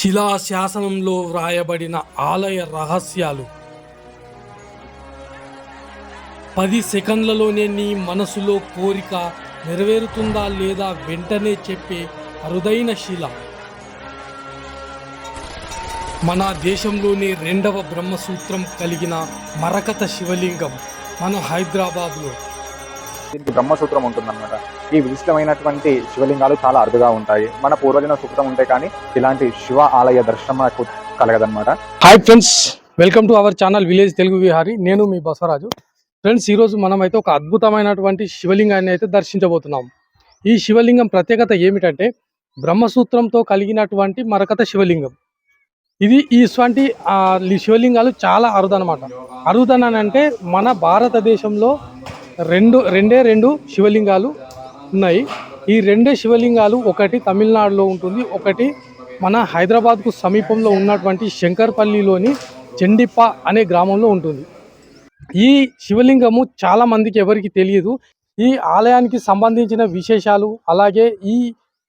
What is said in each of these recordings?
శిలాశాసనంలో వ్రాయబడిన ఆలయ రహస్యాలు. పది సెకండ్లలోనే నీ మనసులో కోరిక నెరవేరుతుందా లేదా వెంటనే చెప్పే అరుదైన శిల. మన దేశంలోని రెండవ బ్రహ్మసూత్రం కలిగిన మరకత శివలింగం మన హైదరాబాద్లో. దీనికి బ్రహ్మసూత్రం ఉంటుందన్నమాట. ఈ విశిష్టమైనటువంటి శివలింగాలు చాలా అరుదుగా ఉంటాయి. మన పూర్వజన సూత్రం ఉంటే కానీ ఇలాంటి శివ ఆలయ దర్శనం నాకు కలగదన్నమాట. Hi friends welcome to our channel village Telugu Vihari నేను మీ బసవరాజు. ఫ్రెండ్స్ ఈరోజు మనం అయితే ఒక అద్భుతమైనటువంటి శివలింగాన్ని అయితే దర్శించబోతున్నాం. ఈ శివలింగం ప్రత్యేకత ఏమిటంటే బ్రహ్మసూత్రంతో కలిగినటువంటి మరకత శివలింగం. ఇది ఈ ఇటువంటి ఈ శివలింగాలు చాలా అరుదనమాట అరుదన అంటే మన భారతదేశంలో రెండు రెండే రెండు శివలింగాలు ఉన్నాయి. ఈ రెండే శివలింగాలు ఒకటి తమిళనాడులో ఉంటుంది ఒకటి మన హైదరాబాద్కు సమీపంలో ఉన్నటువంటి శంకర్పల్లిలోని చెండిప్ప అనే గ్రామంలో ఉంటుంది. ఈ శివలింగము చాలా మందికి ఎవరికి తెలియదు. ఈ ఆలయానికి సంబంధించిన విశేషాలు అలాగే ఈ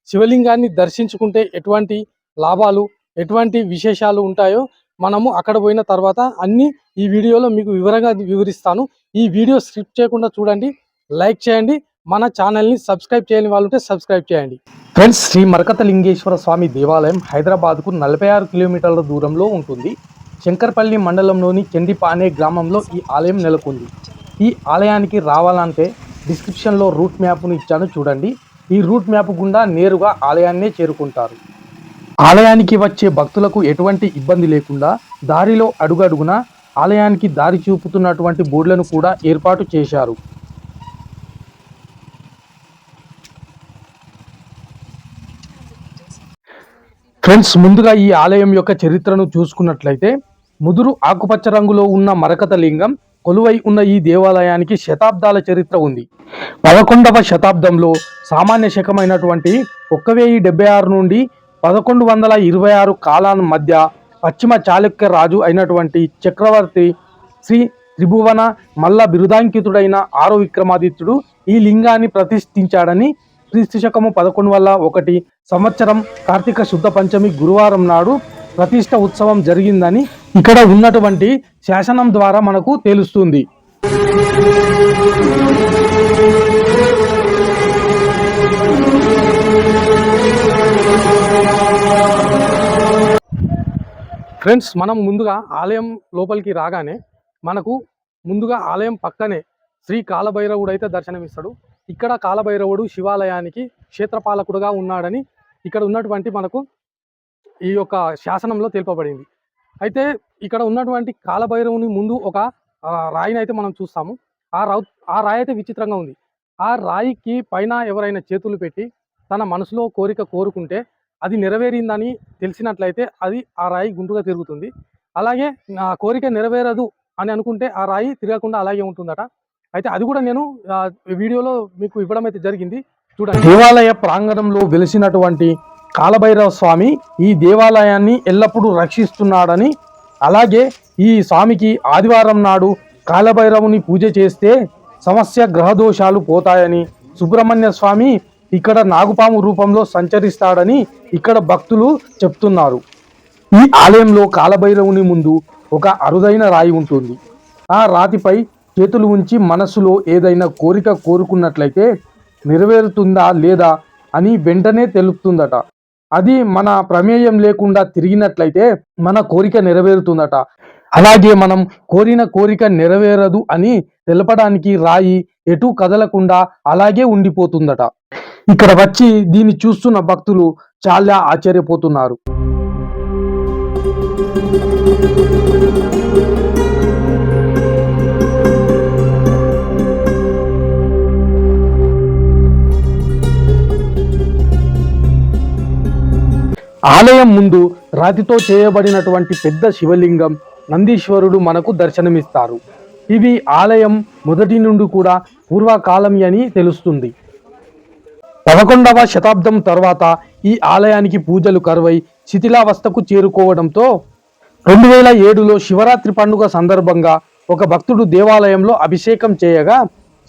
శివలింగాన్ని దర్శించుకుంటే ఎటువంటి లాభాలు ఎటువంటి విశేషాలు ఉంటాయో మనము అక్కడ పోయిన తర్వాత అన్ని ఈ వీడియోలో మీకు వివరంగా వివరిస్తాను. ఈ వీడియో స్క్రిప్ట్ చేయకుండా చూడండి లైక్ చేయండి మన ఛానల్ని సబ్స్క్రైబ్ చేయని వాళ్ళు ఉంటే సబ్స్క్రైబ్ చేయండి. ఫ్రెండ్స్ శ్రీ మరకత లింగేశ్వర స్వామి దేవాలయం హైదరాబాద్కు నలభై ఆరు కిలోమీటర్ల దూరంలో ఉంటుంది. శంకర్పల్లి మండలంలోని చండిపానే గ్రామంలో ఈ ఆలయం నెలకొంది. ఈ ఆలయానికి రావాలంటే డిస్క్రిప్షన్లో రూట్ మ్యాప్ను ఇచ్చాను చూడండి. ఈ రూట్ మ్యాప్ గుండా నేరుగా ఆలయాన్నే చేరుకుంటారు. ఆలయానికి వచ్చే భక్తులకు ఎటువంటి ఇబ్బంది లేకుండా దారిలో అడుగడుగున ఆలయానికి దారి చూపుతున్నటువంటి బోర్డులను కూడా ఏర్పాటు చేశారు. ఫ్రెండ్స్ ముందుగా ఈ ఆలయం యొక్క చరిత్రను చూసుకున్నట్లయితే ముదురు ఆకుపచ్చ రంగులో ఉన్న మరకత లింగం కొలువై ఉన్న ఈ దేవాలయానికి శతాబ్దాల చరిత్ర ఉంది. పదకొండవ శతాబ్దంలో సామాన్య శకమైనటువంటి ఒక్క వెయ్యి డెబ్బై ఆరు నుండి పదకొండు వందల ఇరవై ఆరు కాలాల మధ్య పశ్చిమ చాళుక్య రాజు అయినటువంటి చక్రవర్తి శ్రీ త్రిభువన మల్ల బిరుదాంకితుడైన ఆరో విక్రమాదిత్యుడు ఈ లింగాన్ని ప్రతిష్ఠించాడని క్రీస్తు శకము పదకొండు వల్ల ఒకటి సంవత్సరం కార్తీక శుద్ధ పంచమి గురువారం నాడు ప్రతిష్ట ఉత్సవం జరిగిందని ఇక్కడ ఉన్నటువంటి శాసనం ద్వారా మనకు తెలుస్తుంది. ఫ్రెండ్స్ మనం ముందుగా ఆలయం లోపలికి రాగానే మనకు ముందుగా ఆలయం పక్కనే శ్రీ కాలభైరవుడు అయితే దర్శనమిస్తాడు. ఇక్కడ కాలభైరవుడు శివాలయానికి క్షేత్రపాలకుడుగా ఉన్నాడని ఇక్కడ ఉన్నటువంటి మనకు ఈ యొక్క శాసనంలో తెలుపబడింది. అయితే ఇక్కడ ఉన్నటువంటి కాలభైరవుని ముందు ఒక రాయిని అయితే మనం చూస్తాము. ఆ రావు ఆ రాయి అయితే విచిత్రంగా ఉంది. ఆ రాయికి పైన ఎవరైనా చేతులు పెట్టి తన మనసులో కోరిక కోరుకుంటే అది నెరవేరిందని తెలిసినట్లయితే అది ఆ రాయి గుంటుగా తిరుగుతుంది. అలాగే నా కోరిక నెరవేరదు అని అనుకుంటే ఆ రాయి తిరగకుండా అలాగే ఉంటుందట. అయితే అది కూడా నేను వీడియోలో మీకు ఇవ్వడం అయితే జరిగింది. చూడండి. దేవాలయ ప్రాంగణంలో వెలిసినటువంటి కాలభైరవ స్వామి ఈ దేవాలయాన్ని ఎల్లప్పుడూ రక్షిస్తున్నాడని అలాగే ఈ స్వామికి ఆదివారం నాడు కాలభైరవుని పూజ చేస్తే సమస్య గ్రహదోషాలు పోతాయని సుబ్రహ్మణ్య స్వామి ఇక్కడ నాగుపాము రూపంలో సంచరిస్తాడని ఇక్కడ భక్తులు చెప్తున్నారు. ఈ ఆలయంలో కాలభైరవుని ముందు ఒక అరుదైన రాయి ఉంటుంది. ఆ రాతిపై చేతులు ఉంచి మనసులో ఏదైనా కోరిక కోరుకున్నట్లయితే నెరవేరుతుందా లేదా అని వెంటనే తెలుపుతుందట. అది మన ప్రమేయం లేకుండా తిరిగినట్లయితే మన కోరిక నెరవేరుతుందట. అలాగే మనం కోరిన కోరిక నెరవేరదు అని తెలపడానికి రాయి ఎటు కదలకుండా అలాగే ఉండిపోతుందట. ఇక్కడ వచ్చి దీన్ని చూస్తున్న భక్తులు చాలా ఆశ్చర్యపోతున్నారు. ఆలయం ముందు రాతితో చేయబడినటువంటి పెద్ద శివలింగం నందీశ్వరుడు మనకు దర్శనమిస్తారు. ఇవి ఆలయం మొదటి నుండి కూడా పూర్వకాలం అని తెలుస్తుంది. పదకొండవ శతాబ్దం తర్వాత ఈ ఆలయానికి పూజలు కరువై శిథిలావస్థకు చేరుకోవడంతో రెండు వేల ఏడులో శివరాత్రి పండుగ సందర్భంగా ఒక భక్తుడు దేవాలయంలో అభిషేకం చేయగా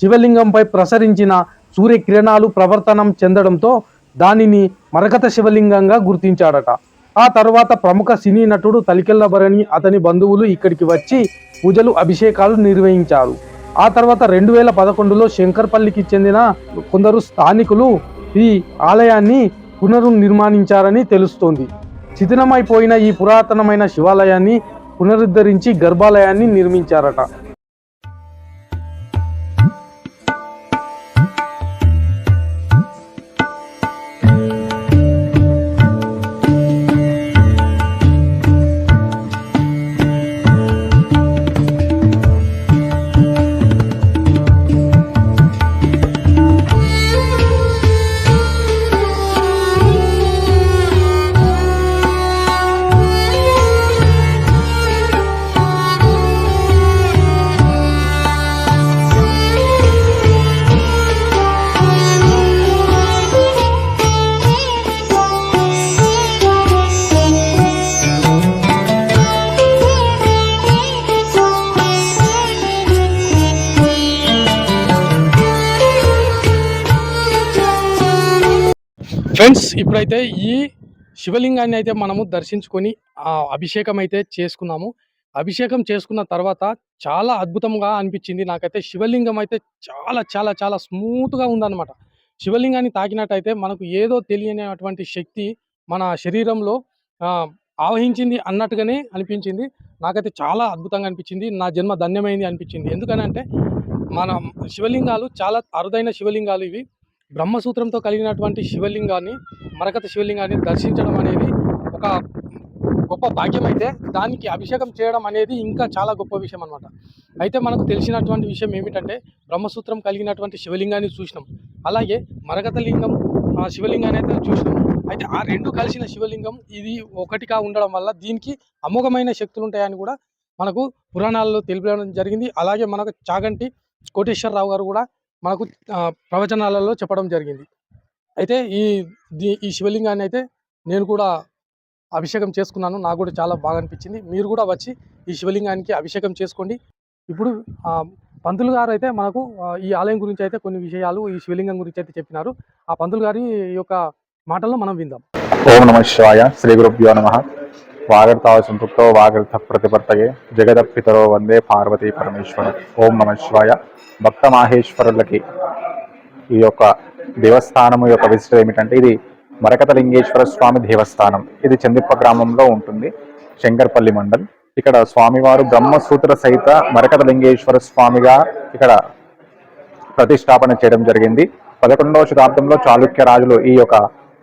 శివలింగంపై ప్రసరించిన సూర్యకిరణాలు ప్రవర్తనం చెందడంతో దానిని మరకత శివలింగంగా గుర్తించాడట. ఆ తర్వాత ప్రముఖ సినీ నటుడు తలికెల్లవరణి అతని బంధువులు ఇక్కడికి వచ్చి పూజలు అభిషేకాలు నిర్వహించారు. ఆ తర్వాత రెండు వేల పదకొండులో శంకర్పల్లికి చెందిన కొందరు స్థానికులు ఈ ఆలయాన్ని పునర్నిర్మాణించారని తెలుస్తోంది. శిథిలమైపోయిన ఈ పురాతనమైన శివాలయాన్ని పునరుద్ధరించి గర్భాలయాన్ని నిర్మించారట. ఫ్రెండ్స్ ఇప్పుడైతే ఈ శివలింగాన్ని అయితే మనము దర్శించుకొని అభిషేకం అయితే చేసుకున్నాము. అభిషేకం చేసుకున్న తర్వాత చాలా అద్భుతంగా అనిపించింది. నాకైతే శివలింగం అయితే చాలా చాలా చాలా స్మూత్గా ఉందన్నమాట. శివలింగాన్ని తాకినట్టయితే మనకు ఏదో తెలియనటువంటి శక్తి మన శరీరంలో ఆవహించింది అన్నట్టుగానే అనిపించింది. నాకైతే చాలా అద్భుతంగా అనిపించింది. నా జన్మ ధన్యమైంది అనిపించింది. ఎందుకనంటే మన శివలింగాలు చాలా అరుదైన శివలింగాలు ఇవి. బ్రహ్మసూత్రంతో కలిగినటువంటి శివలింగాన్ని మరకత శివలింగాన్ని దర్శించడం అనేది ఒక గొప్ప భాగ్యం అయితే దానికి అభిషేకం చేయడం అనేది ఇంకా చాలా గొప్ప విషయం అనమాట అయితే మనకు తెలిసినటువంటి విషయం ఏమిటంటే బ్రహ్మసూత్రం కలిగినటువంటి శివలింగాన్ని చూసినాం. అలాగే మరకత లింగం శివలింగాన్ని అయితే చూసినాం. అయితే ఆ రెండు కలిసిన శివలింగం ఇది ఒకటిగా ఉండడం వల్ల దీనికి అమోఘమైన శక్తులు ఉంటాయని కూడా మనకు పురాణాల్లో తెలిపడం జరిగింది. అలాగే మనకు చాగంటి కోటేశ్వరరావు గారు కూడా మనకు ప్రవచనాలలో చెప్పడం జరిగింది. అయితే ఈ ఈ శివలింగాన్ని అయితే నేను కూడా అభిషేకం చేసుకున్నాను. నాకు కూడా చాలా బాగా అనిపించింది. మీరు కూడా వచ్చి ఈ శివలింగానికి అభిషేకం చేసుకోండి. ఇప్పుడు పంతులు గారు అయితే మనకు ఈ ఆలయం గురించి అయితే కొన్ని విషయాలు ఈ శివలింగం గురించి అయితే చెప్పినారు. ఆ పంతులు గారి యొక్క మాటల్లో మనం విందాం. ఓం నమ శివాయ. శ్రీ గురుభ్యో నమ. వాగర్తావ సంతృప్తో వాగర్త ప్రతిపర్తయే జగదపితరో వందే పార్వతీ పరమేశ్వర ఓం నమ శివాయ భక్త మాహేశ్వరులకి ఈ యొక్క దేవస్థానము యొక్క విశిష్టత ఏమిటంటే ఇది మరకతలింగేశ్వర స్వామి దేవస్థానం. ఇది చందిప్ప గ్రామంలో ఉంటుంది శంకర్పల్లి మండల్. ఇక్కడ స్వామివారు బ్రహ్మసూత్ర సహిత మరకతలింగేశ్వర స్వామిగా ఇక్కడ ప్రతిష్టాపన చేయడం జరిగింది. పదకొండవ శతాబ్దంలో చాళుక్య రాజులు ఈ యొక్క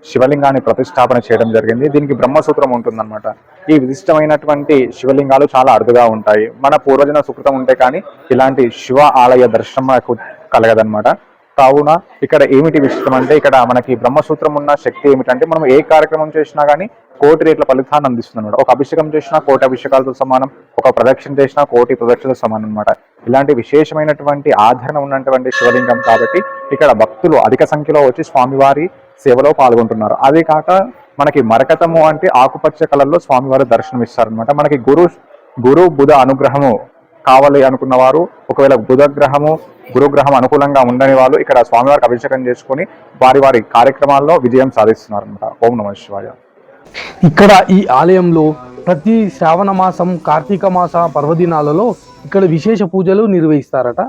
శివలింగాన్ని ప్రతిష్టాపన చేయడం జరిగింది. దీనికి బ్రహ్మసూత్రం ఉంటుందన్నమాట. ఈ విశిష్టమైనటువంటి శివలింగాలు చాలా అరుదుగా ఉంటాయి. మన పూర్వజన సుకృతం ఉంటే కానీ ఇలాంటి శివ ఆలయ దర్శనం మనకు కలగదన్నమాట. కావున ఇక్కడ ఏమిటి విశిష్టం అంటే ఇక్కడ మనకి బ్రహ్మసూత్రం ఉన్న శక్తి ఏమిటంటే మనం ఏ కార్యక్రమం చేసినా కానీ కోటి రేట్ల ఫలితాన్ని అందిస్తుంది అనమాట ఒక అభిషేకం చేసినా కోటి అభిషేకాలతో సమానం. ఒక ప్రదక్షిణ చేసినా కోటి ప్రదక్షిణతో సమానం అనమాట ఇలాంటి విశేషమైనటువంటి ఆదరణ ఉన్నటువంటి శివలింగం కాబట్టి ఇక్కడ భక్తులు అధిక సంఖ్యలో వచ్చి స్వామివారి సేవలో పాల్గొంటున్నారు. అదే కాక మనకి మరకతము అంటే ఆకుపచ్చ కళల్లో స్వామివారి దర్శనం ఇస్తారనమాట మనకి గురు గురు బుధ అనుగ్రహము కావాలి అనుకున్న వారు ఒకవేళ బుధ గ్రహము గురుగ్రహం అనుకూలంగా ఉండని వాళ్ళు ఇక్కడ స్వామివారికి అభిషేకం చేసుకొని వారి వారి కార్యక్రమాల్లో విజయం సాధిస్తున్నారు అనమాట ఓం నమ శివాయ. ఇక్కడ ఈ ఆలయంలో ప్రతి శ్రావణ మాసం కార్తీక మాస పర్వదినాలలో ఇక్కడ విశేష పూజలు నిర్వహిస్తారట.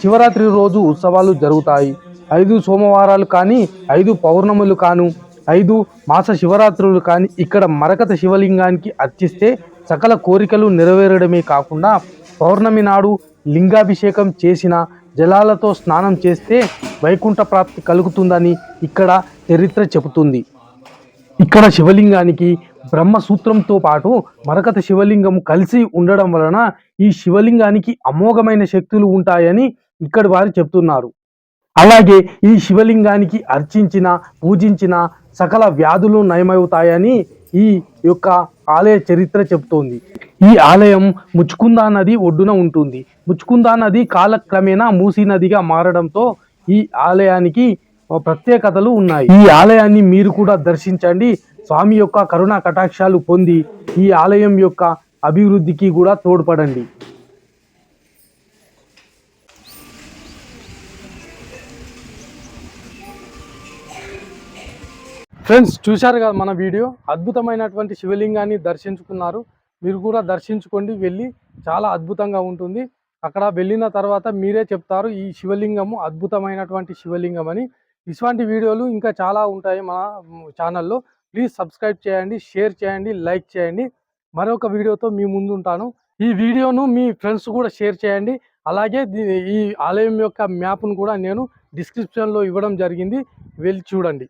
శివరాత్రి రోజు ఉత్సవాలు జరుగుతాయి. ఐదు సోమవారాలు కానీ ఐదు పౌర్ణములు కాను ఐదు మాస శివరాత్రులు కానీ ఇక్కడ మరకత శివలింగానికి అర్చిస్తే సకల కోరికలు నెరవేరడమే కాకుండా పౌర్ణమి నాడు లింగాభిషేకం చేసిన జలాలతో స్నానం చేస్తే వైకుంఠ ప్రాప్తి కలుగుతుందని ఇక్కడ చరిత్ర చెబుతుంది. ఇక్కడ శివలింగానికి బ్రహ్మసూత్రంతో పాటు మరకత శివలింగం కలిసి ఉండడం వలన ఈ శివలింగానికి అమోఘమైన శక్తులు ఉంటాయని ఇక్కడి వారు చెప్తున్నారు. అలాగే ఈ శివలింగానికి అర్చించిన పూజించిన సకల వ్యాధులు నయమవుతాయని ఈ యొక్క ఆలయ చరిత్ర చెబుతోంది. ఈ ఆలయం ముచ్చుకుందా నది ఒడ్డున ఉంటుంది. ముచ్చుకుందా నది కాలక్రమేణా మూసీ నదిగా మారడంతో ఈ ఆలయానికి ప్రత్యేకతలు ఉన్నాయి. ఈ ఆలయాన్ని మీరు కూడా దర్శించండి. స్వామి యొక్క కరుణా కటాక్షాలు పొంది ఈ ఆలయం యొక్క అభివృద్ధికి కూడా తోడ్పడండి. ఫ్రెండ్స్ చూశారు కదా మన వీడియో? అద్భుతమైనటువంటి శివలింగాన్ని దర్శించుకున్నారు. మీరు కూడా దర్శించుకోండి వెళ్ళి చాలా అద్భుతంగా ఉంటుంది. అక్కడ వెళ్ళిన తర్వాత మీరే చెప్తారు ఈ శివలింగము అద్భుతమైనటువంటి శివలింగం అని. ఇటువంటి వీడియోలు ఇంకా చాలా ఉంటాయి మన ఛానల్లో. ప్లీజ్ సబ్స్క్రైబ్ చేయండి షేర్ చేయండి లైక్ చేయండి. మరొక వీడియోతో మీ ముందు ఉంటాను ఈ వీడియోను మీ ఫ్రెండ్స్ కూడా షేర్ చేయండి. అలాగే ఈ ఆలయం యొక్క మ్యాప్ను కూడా నేను డిస్క్రిప్షన్లో ఇవ్వడం జరిగింది. వెళ్ళి చూడండి.